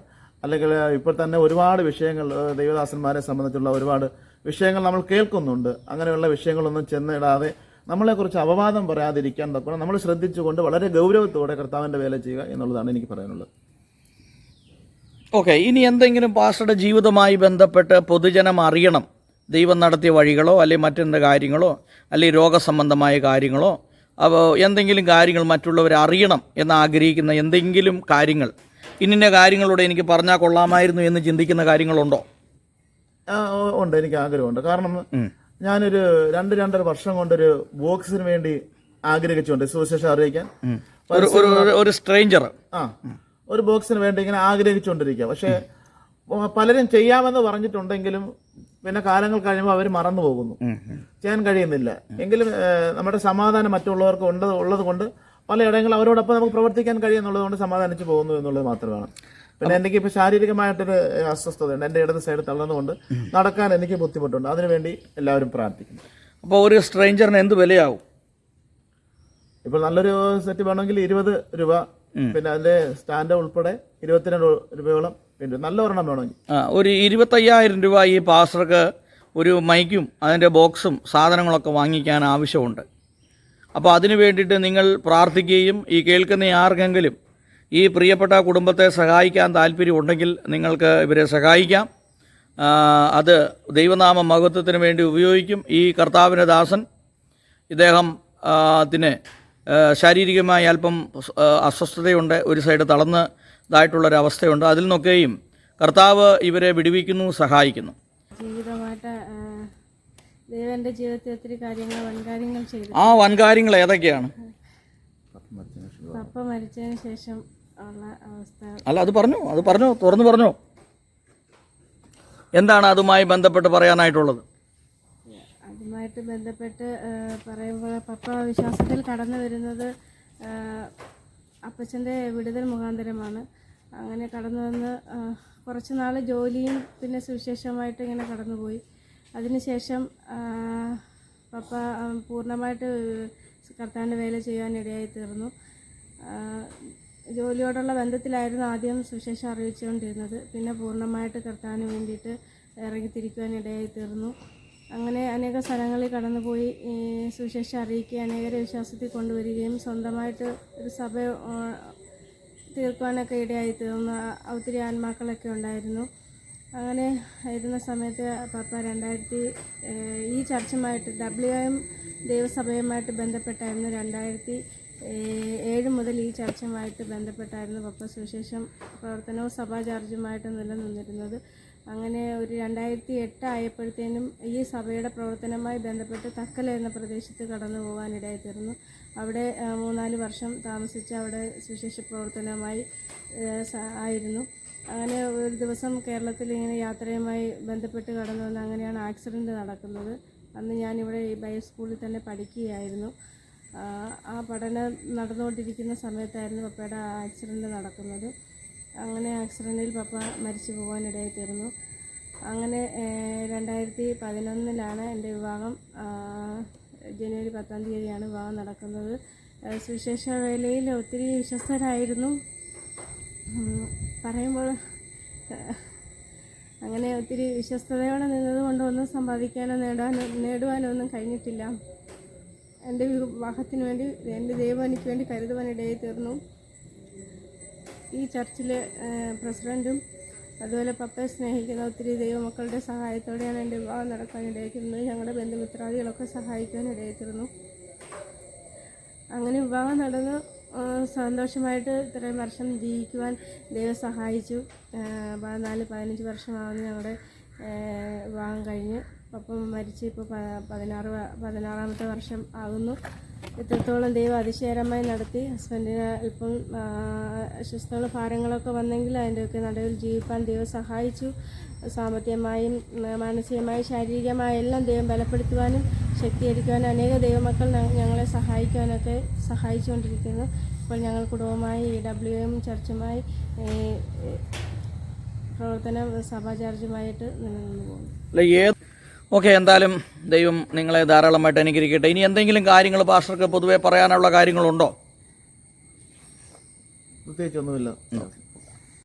അല്ലെങ്കിൽ ഇപ്പോൾ തന്നെ ഒരുപാട് വിഷയങ്ങൾ ദൈവദാസന്മാരെ സംബന്ധിച്ചുള്ള ഒരുപാട് വിഷയങ്ങൾ നമ്മൾ കേൾക്കുന്നുണ്ട്. അങ്ങനെയുള്ള വിഷയങ്ങളൊന്നും ചെന്നിടാതെ നമ്മളെക്കുറിച്ച് അപവാദം പറയാതിരിക്കാൻ തക്കണം നമ്മൾ ശ്രദ്ധിച്ചുകൊണ്ട് വളരെ ഗൗരവത്തോടെ കർത്താവിന്റെ വേല ചെയ്യുക എന്നുള്ളതാണ് എനിക്ക് പറയാനുള്ളത്. ഓക്കെ ഇനി എന്തെങ്കിലും പാസ്റ്ററുടെ ജീവിതമായി ബന്ധപ്പെട്ട് പൊതുജനം അറിയണം. ദൈവം നടത്തിയ വഴികളോ അല്ലെങ്കിൽ മറ്റെന്ത് കാര്യങ്ങളോ അല്ലെങ്കിൽ രോഗസംബന്ധമായ കാര്യങ്ങളോ അപ്പോൾ എന്തെങ്കിലും കാര്യങ്ങൾ മറ്റുള്ളവർ അറിയണം എന്ന് ആഗ്രഹിക്കുന്ന എന്തെങ്കിലും കാര്യങ്ങൾ ഇന്നിന്റെ കാര്യങ്ങളോട് എനിക്ക് പറഞ്ഞാൽ കൊള്ളാമായിരുന്നു എന്ന് ചിന്തിക്കുന്ന കാര്യങ്ങളുണ്ടോ? ഉണ്ട് എനിക്ക് ആഗ്രഹമുണ്ട്. കാരണം ഞാനൊരു രണ്ട് രണ്ടര വർഷം കൊണ്ടൊരു ബോക്സിന് വേണ്ടി ആഗ്രഹിച്ചുകൊണ്ട് സുവിശേഷം അറിയിക്കാൻ. ഒരു സ്ട്രേഞ്ചർ. ആ ഒരു ബോക്സിന് വേണ്ടി ഇങ്ങനെ ആഗ്രഹിച്ചുകൊണ്ടിരിക്കുക. പക്ഷേ പലരും ചെയ്യാമെന്ന് പറഞ്ഞിട്ടുണ്ടെങ്കിലും പിന്നെ കാലങ്ങൾ കഴിയുമ്പോൾ അവർ മറന്നു പോകുന്നു. ചെയ്യാൻ കഴിയുന്നില്ല. എങ്കിലും നമ്മുടെ സമാധാനം മറ്റുള്ളവർക്ക് ഉണ്ട് ഉള്ളത് കൊണ്ട് പലയിടങ്ങളിൽ അവരോടൊപ്പം നമുക്ക് പ്രവർത്തിക്കാൻ കഴിയുന്നുള്ളത് കൊണ്ട് സമാധാനിച്ച് പോകുന്നു എന്നുള്ളത് മാത്രമാണ്. പിന്നെ എനിക്ക് ഇപ്പൊ ശാരീരികമായിട്ടൊരു അസ്വസ്ഥത അസ്വസ്ഥതയുണ്ട്. എന്റെ ഇടത് സൈഡ് തള്ളുന്നതുകൊണ്ട് നടക്കാൻ എനിക്ക് ബുദ്ധിമുട്ടുണ്ട്. അതിനുവേണ്ടി എല്ലാവരും പ്രാർത്ഥിക്കുന്നു. അപ്പോൾ ഒരു സ്ട്രേഞ്ചറിന് എന്ത് വിലയാവും? ഇപ്പൊ നല്ലൊരു സെറ്റ് വേണമെങ്കിൽ ഇരുപത് രൂപ പിന്നെ അതിന്റെ സ്റ്റാൻഡ് ഉൾപ്പെടെ ഇരുപത്തിരണ്ട് രൂപയോളം നല്ല ഒരെണ്ണം വേണമെങ്കിൽ. ആ, ഒരു ഇരുപത്തയ്യായിരം രൂപ ഈ പാസ്റ്റർക്ക് ഒരു മൈക്കും അതിന്റെ ബോക്സും സാധനങ്ങളൊക്കെ വാങ്ങിക്കാൻ ആവശ്യമുണ്ട്. അപ്പോൾ അതിനു വേണ്ടിയിട്ട് നിങ്ങൾ പ്രാർത്ഥിക്കുകയും ഈ കേൾക്കുന്ന ആർക്കെങ്കിലും ഈ പ്രിയപ്പെട്ട കുടുംബത്തെ സഹായിക്കാൻ താല്പര്യമുണ്ടെങ്കിൽ നിങ്ങൾക്ക് ഇവരെ സഹായിക്കാം. അത് ദൈവനാമ മഹത്വത്തിന് വേണ്ടി ഉപയോഗിക്കും ഈ കർത്താവിന്റെ ദാസൻ. ഇദ്ദേഹം ത്തിന് ശാരീരികമായി അല്പം അസ്വസ്ഥതയുണ്ട് ഒരു സൈഡ് തളർന്നതായിട്ടുള്ളൊരവസ്ഥയുണ്ട്. അതിൽ നിന്നൊക്കെയും കർത്താവ് ഇവരെ വിടുവിക്കുന്നു സഹായിക്കുന്നു. ജീവിതമായിട്ട് ജീവിതത്തിൽ ഒത്തിരി കാര്യങ്ങൾ വൻകാര്യങ്ങൾ ചെയ്തു. ആ വൻകാര്യങ്ങൾ ഏതൊക്കെയാണ്? പപ്പ മരിച്ചതിന് ശേഷം ഉള്ള അവസ്ഥ. അല്ല അത് പറഞ്ഞു അത് പറഞ്ഞു തുറന്നു പറഞ്ഞു. എന്താണ് അതുമായി ബന്ധപ്പെട്ട് പറയാനായിട്ടുള്ളത്? അതുമായിട്ട് ബന്ധപ്പെട്ട് പറയുമ്പോൾ പപ്പ വിശ്വാസത്തിൽ കടന്നു വരുന്നത് അപ്പച്ചന്റെ വിടുതൽ മുഖാന്തരമാണ്. അങ്ങനെ കടന്നു വന്ന് കുറച്ച് നാൾ ജോലിയും പിന്നെ സുവിശേഷമായിട്ട് ഇങ്ങനെ കടന്നുപോയി. അതിനുശേഷം പപ്പ പൂർണമായിട്ട് കർത്താവിന്റെ വേല ചെയ്യാനിടയായി തീർന്നു. ജോലിയോടുള്ള ബന്ധത്തിലായിരുന്നു ആദ്യം സുവിശേഷം അറിയിച്ചുകൊണ്ടിരുന്നത്. പിന്നെ പൂർണമായിട്ട് കർത്താവിന് വേണ്ടിയിട്ട് ഇറങ്ങിത്തിരിക്കുവാനിടയായി തീർന്നു. അങ്ങനെ അനേക സ്ഥലങ്ങളിൽ കടന്നുപോയി സുവിശേഷം അറിയിക്കുകയും അനേകരെ വിശ്വാസത്തിൽ കൊണ്ടുവരികയും സ്വന്തമായിട്ട് ഒരു സഭ തീർക്കുവാനൊക്കെ ഇടയായി തീർന്ന ഒത്തിരി ആത്മാക്കളൊക്കെ ഉണ്ടായിരുന്നു. അങ്ങനെ ഇരുന്ന സമയത്ത് പപ്പ രണ്ടായിരത്തി ഈ ചർച്ചുമായിട്ട് ഡബ്ല്യു എം ദൈവസഭയുമായിട്ട് ബന്ധപ്പെട്ടായിരുന്നു. രണ്ടായിരത്തി ഏഴ് മുതൽ ഈ ചർച്ചുമായിട്ട് ബന്ധപ്പെട്ടായിരുന്നു പപ്പ സുവിശേഷം പ്രവർത്തനവും സഭാ ചാർജുമായിട്ട് നിലനിന്നിരുന്നത്. അങ്ങനെ ഒരു രണ്ടായിരത്തി എട്ട് ആയപ്പോഴത്തേനും ഈ സഭയുടെ പ്രവർത്തനവുമായി ബന്ധപ്പെട്ട് തക്കല എന്ന പ്രദേശത്ത് കടന്നു പോകാനിടയായി തീർന്നു. അവിടെ മൂന്നാൽ വർഷം താമസിച്ച് അവിടെ സുശേഷ പ്രവർത്തനവുമായി ആയിരുന്നു. അങ്ങനെ ഒരു ദിവസം കേരളത്തിൽ ഇങ്ങനെ യാത്രയുമായി ബന്ധപ്പെട്ട് കടന്നു വന്ന് അങ്ങനെയാണ് ആക്സിഡന്റ് നടക്കുന്നത്. അന്ന് ഞാനിവിടെ ഈ ബൈ സ്കൂളിൽ തന്നെ പഠിക്കുകയായിരുന്നു. ആ പഠനം നടന്നുകൊണ്ടിരിക്കുന്ന സമയത്തായിരുന്നു പപ്പയുടെ ആക്സിഡന്റ് നടക്കുന്നത്. അങ്ങനെ ആക്സിഡന്റിൽ പപ്പ മരിച്ചു പോകാനിടയായി തീർന്നു അങ്ങനെ രണ്ടായിരത്തി പതിനൊന്നിലാണ് എന്റെ വിവാഹം. ജനുവരി പത്താം തീയതിയാണ് വിവാഹം നടക്കുന്നത്. സുവിശേഷ വേലയിൽ ഒത്തിരി വിശ്വസ്തരായിരുന്നു. പറയുമ്പോൾ അങ്ങനെ ഒത്തിരി വിശ്വസ്തയോടെ നിന്നതുകൊണ്ട് ഒന്നും സമ്പാദിക്കാനോ നേടാനോ നേടുവാനോ ഒന്നും കഴിഞ്ഞിട്ടില്ല. എന്റെ വിവാഹത്തിന് വേണ്ടി എന്റെ ദൈവം എനിക്ക് വേണ്ടി കരുതുവാനിടയായി തീർന്നു ഈ ചർച്ചിലെ പ്രസിഡന്റും അതുപോലെ പപ്പയെ സ്നേഹിക്കുന്ന ഒത്തിരി ദൈവമക്കളുടെ സഹായത്തോടെയാണ് എന്റെ വിവാഹം നടക്കാനിടയാക്കുന്നത് ഞങ്ങളുടെ ബന്ധുമിത്രാദികളൊക്കെ സഹായിക്കാനിടയായിത്തീർന്നു അങ്ങനെ വിവാഹം നടന്ന് സന്തോഷമായിട്ട് ഇത്രയും വർഷം ജീവിക്കുവാൻ ദൈവം സഹായിച്ചു. പതിനാല് പതിനഞ്ച് വർഷമാകുന്നു ഞങ്ങളുടെ വിവാഹം കഴിഞ്ഞ് അപ്പം മരിച്ച് ഇപ്പോൾ പതിനാറ് പതിനാറാമത്തെ വർഷം ആകുന്നു. ഇത്രത്തോളം ദൈവം അതിശയകരമായി നടത്തി ഹസ്ബൻഡിന് അല്പം ആ, ഭാരങ്ങളൊക്കെ വന്നെങ്കിൽ അതിന്റെയൊക്കെ നടുവിൽ ജീവിക്കാൻ ദൈവം സഹായിച്ചു. സാമ്പത്തികമായും മാനസികമായും ശാരീരികമായും എല്ലാം ദൈവം ബലപ്പെടുത്തുവാനും ശക്തീകരിക്കുവാനും അനേക ദൈവമക്കൾ ഞങ്ങളെ സഹായിക്കുവാനൊക്കെ സഹായിച്ചുകൊണ്ടിരിക്കുന്നു. ഇപ്പോൾ ഞങ്ങൾ കുടുംബമായി ഇ ഡബ്ല്യു എം ചർച്ചുമായി പ്രവർത്തന ഏ, സഭാ ചാർജുമായിട്ട് നിലനിന്ന് പോകുന്നു ഓക്കെ എന്തായാലും ദൈവം നിങ്ങളെ ധാരാളമായിട്ട് അനുകരിക്കട്ടെ ഇനി എന്തെങ്കിലും കാര്യങ്ങൾ പാസ്റ്റർക്ക് പൊതുവെ പറയാനുള്ള കാര്യങ്ങളുണ്ടോ? പ്രത്യേകിച്ചൊന്നുമില്ല.